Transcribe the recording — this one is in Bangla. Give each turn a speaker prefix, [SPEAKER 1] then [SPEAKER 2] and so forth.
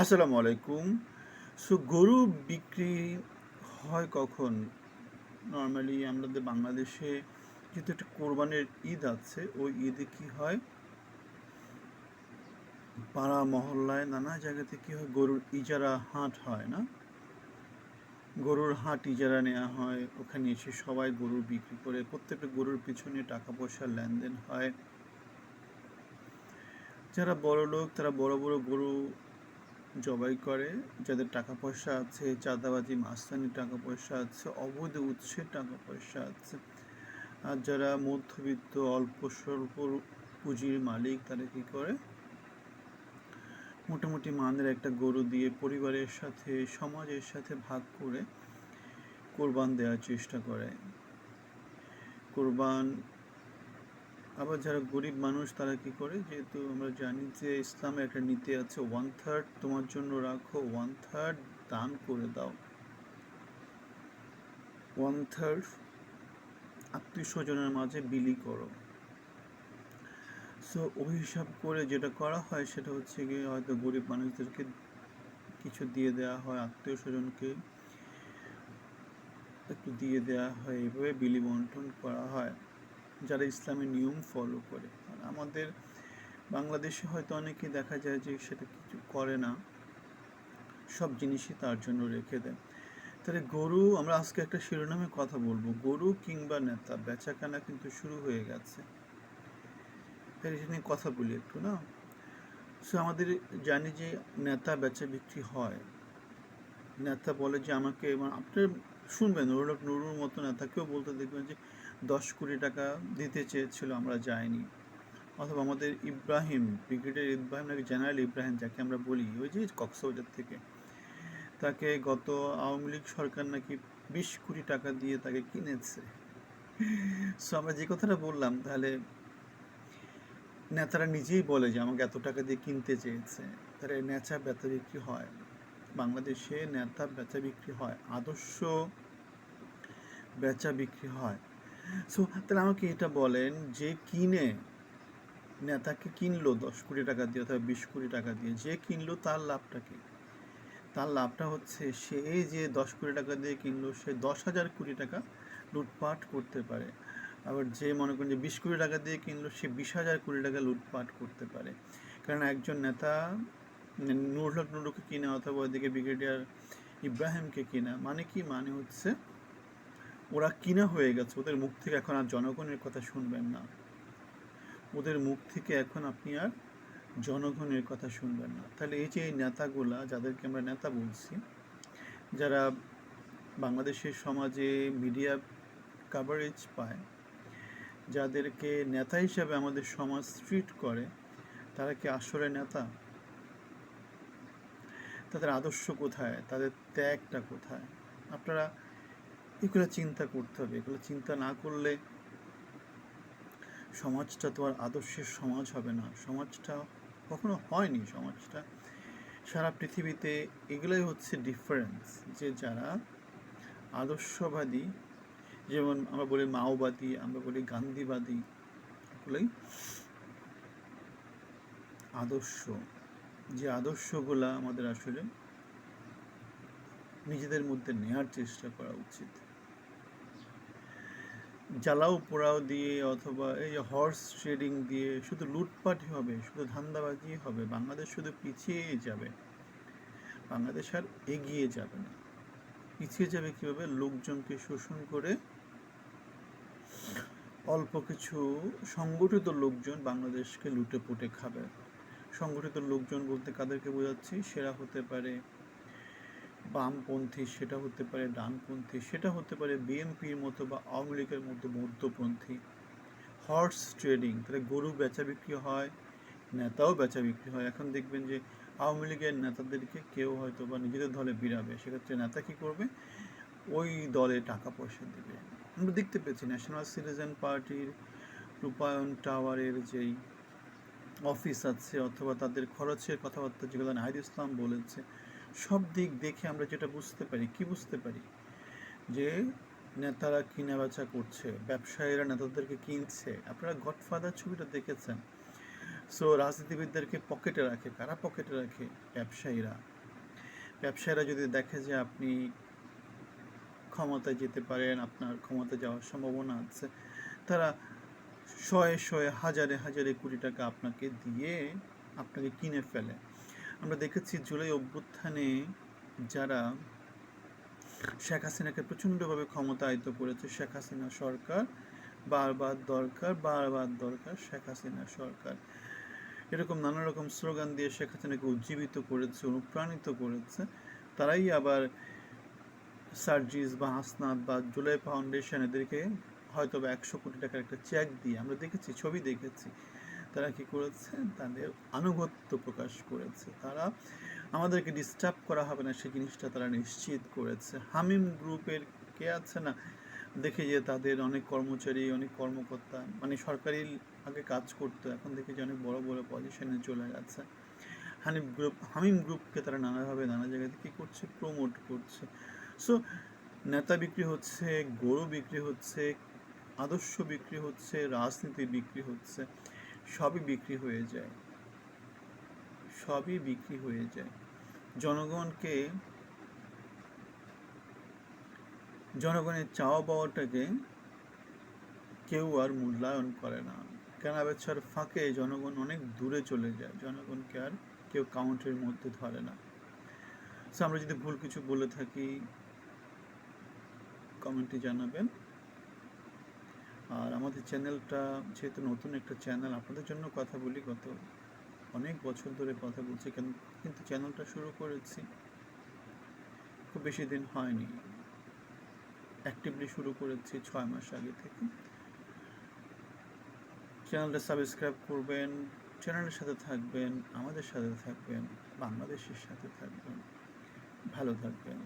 [SPEAKER 1] আসসালামু আলাইকুম। সো গরু বিক্রি হয় কখন? নর্মালি আমাদের বাংলাদেশে যেহেতু একটা কোরবানের ঈদ আছে, ওই ঈদে কি হয়? পাড়া মহল্লায় নানা জায়গাতে কি হয় গরুর ইজারা হাট হয়, না? গরুর হাট ইজারা নেওয়া হয়, ওখানে এসে সবাই গরু বিক্রি করে, প্রত্যেকটা গরুর পিছনে টাকা পয়সার লেনদেন হয়। যারা বড় লোক তারা বড় বড় গরু জবাই করে, যাদের টাকা পয়সা আছে, চাঁদাবাজি মাস্তানি টাকা পয়সা আছে, অবৈধ উৎসের টাকা পয়সা আছে। আর যারা মধ্যবিত্ত, অল্প স্বল্প পুঁজির মালিক, তারা কি করে? মোটামুটি মানের একটা গরু দিয়ে পরিবারের সাথে, সমাজের সাথে ভাগ করে কোরবান দেওয়ার চেষ্টা করে। কোরবান আবার যারা গরিব মানুষ, তারা কি করে? যেহেতু আমরা জানি যে ইসলামে একটা নীতি আছে ওয়ান থার্ড তোমার জন্য রাখো ওয়ান থার্ড দান করে দাও। ওয়ান থার্ড আত্মীয় স্বজনের মাঝে বিলি করো। সো হিসাব করে যেটা করা হয়, সেটা হচ্ছে গিয়ে হয়তো গরিব মানুষদেরকে কিছু দিয়ে দেওয়া হয়, আত্মীয় স্বজনকে একটু দিয়ে দেওয়া হয়, এইভাবে বিলি বন্টন করা হয়। যারা ইসলামের নিয়ম ফলো করে। আমাদের বাংলাদেশে হয়তো অনেকে দেখা যায় যে সেটা কিছু করে না। সব জিনিসই তার জন্য রেখে দেয়। তাহলে গরু, আমরা আজকে একটা শিরোনামে কথা বলব। গরু কিংবা নেতা, বেচাকেনা কিন্তু শুরু হয়ে গেছে। তাহলে এটা নিয়ে কথা বলি একটু, না? সো আমাদের জানি যে নেতা, বেচা বিক্রি হয়। নেতা বলে যে আমাকে, আপনার শুনবেন নুরুল নুরুর মতো নেতাকেও বলতে দেখবেন যে দশ কোটি টাকা দিতে চেয়েছিল, আমরা যাইনি। অথবা আমাদের ইব্রাহিম ব্রিগেডিয়ার ইব্রাহিম নাকি জেনারেল ইব্রাহিম, যাকে আমরা বলি, ওই যে কক্সবাজার থেকে, তাকে গত আওয়ামী লীগ সরকার নাকি বিশ কোটি টাকা দিয়ে তাকে কিনেছে। সো আমরা যে কথাটা বললাম, তাহলে নেতারা নিজেই বলে যে, আমাকে এত টাকা দিয়ে কিনতে চেয়েছে। তাহলে নেচা বেচা বিক্রি হয়। বাংলাদেশে নেতা বেচা বিক্রি হয়, আদর্শ বেচা বিক্রি হয়। সো তাহলে আমাকে এটা বলেন যে কিনে নেতাকে কিনলো দশ কোটি টাকা দিয়ে অথবা বিশ কোটি টাকা দিয়ে, যে কিনলো তার লাভটা কি? তার লাভটা হচ্ছে সে যে দশ কোটি টাকা দিয়ে কিনলো, সে দশ হাজার কোটি টাকা লুটপাট করতে পারে। আবার যে মনে করেন যে বিশ কোটি টাকা দিয়ে কিনলো, সে বিশ হাজার কোটি টাকা লুটপাট করতে পারে। কারণ একজন নেতা নুরুল নুরুকে কিনা অথবা ওইদিকে ব্রিগেডিয়ার ইব্রাহিমকে কিনা মানে কি? মানে হচ্ছে ওরা কিনা হয়ে গেছে। ওদের মুখ থেকে এখন আর জনগণের কথা শুনবেন না। ওদের মুখ থেকে এখন আপনি আর জনগণের কথা শুনবেন না। তাহলে এই যে এই নেতাগুলা, যাদেরকে আমরা নেতা বলছি, যারা বাংলাদেশের সমাজে মিডিয়া কাভারেজ পায়, যাদেরকে নেতা হিসাবে আমাদের সমাজ ট্রিট করে, তারা কি আসলে নেতা? তাদের আদর্শ কোথায়? তাদের ত্যাগটা কোথায়? আপনারা এগুলো চিন্তা করতে হবে, এগুলো চিন্তা না করলে সমাজটা তো আর আদর্শের সমাজ হবে না। সমাজটা কখনো হয়নি সমাজটা। সারা পৃথিবীতে এগুলোই হচ্ছে ডিফারেন্স যে যারা আদর্শবাদী, যেমন আমরা বলি মাওবাদী, আমরা বলি গান্ধীবাদী, এগুলোই আদর্শ। যে আদর্শগুলা আমাদের আসলে নিজেদের মধ্যে নেয়ার চেষ্টা করা উচিত। জ্বালাও পোড়াও দিয়ে অথবা এই যে হর্স ট্রেডিং দিয়ে শুধু লুটপাটই হবে, শুধু ধান্দাবাজি হবে, বাংলাদেশ শুধু পিছিয়ে যাবে, বাংলাদেশ আর এগিয়ে যাবে না। পিছিয়ে যাবে কীভাবে? লোকজনকে শোষণ করে অল্প কিছু সংগঠিত লোকজন বাংলাদেশকে লুটে পুটে খাবে। সংগঠিত লোকজন বলতে কাদেরকে বোঝাচ্ছি? সেরা হতে পারে বামপন্থী, সেটা হতে পারে ডানপন্থী, সেটা হতে পারে বিএনপির মতো বা আওয়ামী লীগের মতো মধ্যপন্থী। হর্স ট্রেডিং তাহলে গরু বেচা বিক্রি হয়, নেতাও বেচা বিক্রি হয়। এখন দেখবেন যে আওয়ামী লীগের নেতাদেরকে কেউ হয়তো বা নিজেদের দলে বিরাবে সেক্ষেত্রে নেতা কী করবে? ওই দলে টাকা পয়সা দেবে। আমরা দেখতে পেয়েছি ন্যাশনাল সিটিজেন পার্টির রূপায়ণ টাওয়ারের যেই অফিস আছে, অথবা তাদের খরচের কথাবার্তা যেগুলো নাহিদ ইসলাম বলেছে সব দিক দেখে আমরা যেটা বুঝতে পারি, কি বুঝতে পারি? যে নেতারা কিনা বেচা করছে, ব্যবসায়ীরা নেতাদেরকে কিনছে। আপনারা গডফাদার ছবিটা দেখেছেন। সো রাজনীতিবিদদেরকে পকেটে রাখে। কারা পকেটে রাখে? ব্যবসায়ীরা। ব্যবসায়ীরা যদি দেখে যে আপনি ক্ষমতায় যেতে পারেন, আপনার ক্ষমতা যাওয়ার সম্ভাবনা আছে, তারা শয়ে শয়ে, হাজারে হাজারে কোটি টাকা আপনাকে দিয়ে আপনাকে কিনে ফেলে। আমরা দেখেছি জুলাই অভ্যুত্থানে যারা শেখ হাসিনাকে প্রচণ্ডভাবে ক্ষমতায়িত করেছে, শেখ হাসিনা সরকার, বারবার দরকার বারবার দরকার শেখ হাসিনা সরকার। এরকম নানা রকম স্লোগান দিয়ে শেখ হাসিনাকে উজ্জীবিত করেছে, অনুপ্রাণিত করেছে। তারাই আবার সার্জিস বা হাসনাত বা জুলাই ফাউন্ডেশন এদেরকে হয়তো বা একশো কোটি টাকার একটা চেক দিয়ে, আমরা দেখেছি, ছবি দেখেছি। তারা কি করেছে? তাদের আনুগত্য প্রকাশ করেছে। তারা আমাদেরকে ডিস্টার্ব করা হবে না, সেই জিনিসটা তারা নিশ্চিত করেছে। হামিম গ্রুপের কে আছে না? দেখে যে তাদের অনেক কর্মচারী, অনেক কর্মকর্তা মানে সরকারি আগে কাজ করতো, এখন দেখে যে অনেক বড় বড় পজিশনে চলে গেছে। হানিফ গ্রুপ হামিম গ্রুপকে তারা নানাভাবে নানা জায়গাতে কী করছে? প্রমোট করছে। সো নেতা বিক্রি হচ্ছে, গরু বিক্রি হচ্ছে, আদর্শ বিক্রি হচ্ছে, রাজনীতি বিক্রি হচ্ছে। সবই বিক্রি হয়ে যায়। সবই বিক্রি হয়ে যায়। জনগণকে, জনগণের চাওয়া পাওয়াটাকে কেউ আর মূল্যায়ন করে না। কেনা বেচার ফাঁকে জনগণ অনেক দূরে চলে যায়। জনগণকে আর কেউ কাউন্টের মধ্যে ধরে না। আমরা যদি ভুল কিছু বলে থাকি, কমেন্টে জানাবেন। আমাদের চ্যানেলটা যেহেতু নতুন একটা চ্যানেল, আপনাদের জন্য কথা বলি, গত অনেক বছর ধরে কথা বলছি, কেন, কিন্তু চ্যানেলটা শুরু করেছি, খুব বেশি দিন হয়নি। অ্যাক্টিভলি শুরু করেছি ছয় মাস আগে থেকে। চ্যানেলটা সাবস্ক্রাইব করবেন, চ্যানেলের সাথে থাকবেন, আমাদের সাথে থাকবেন, বাংলাদেশের সাথে থাকবেন, ভালো থাকবেন।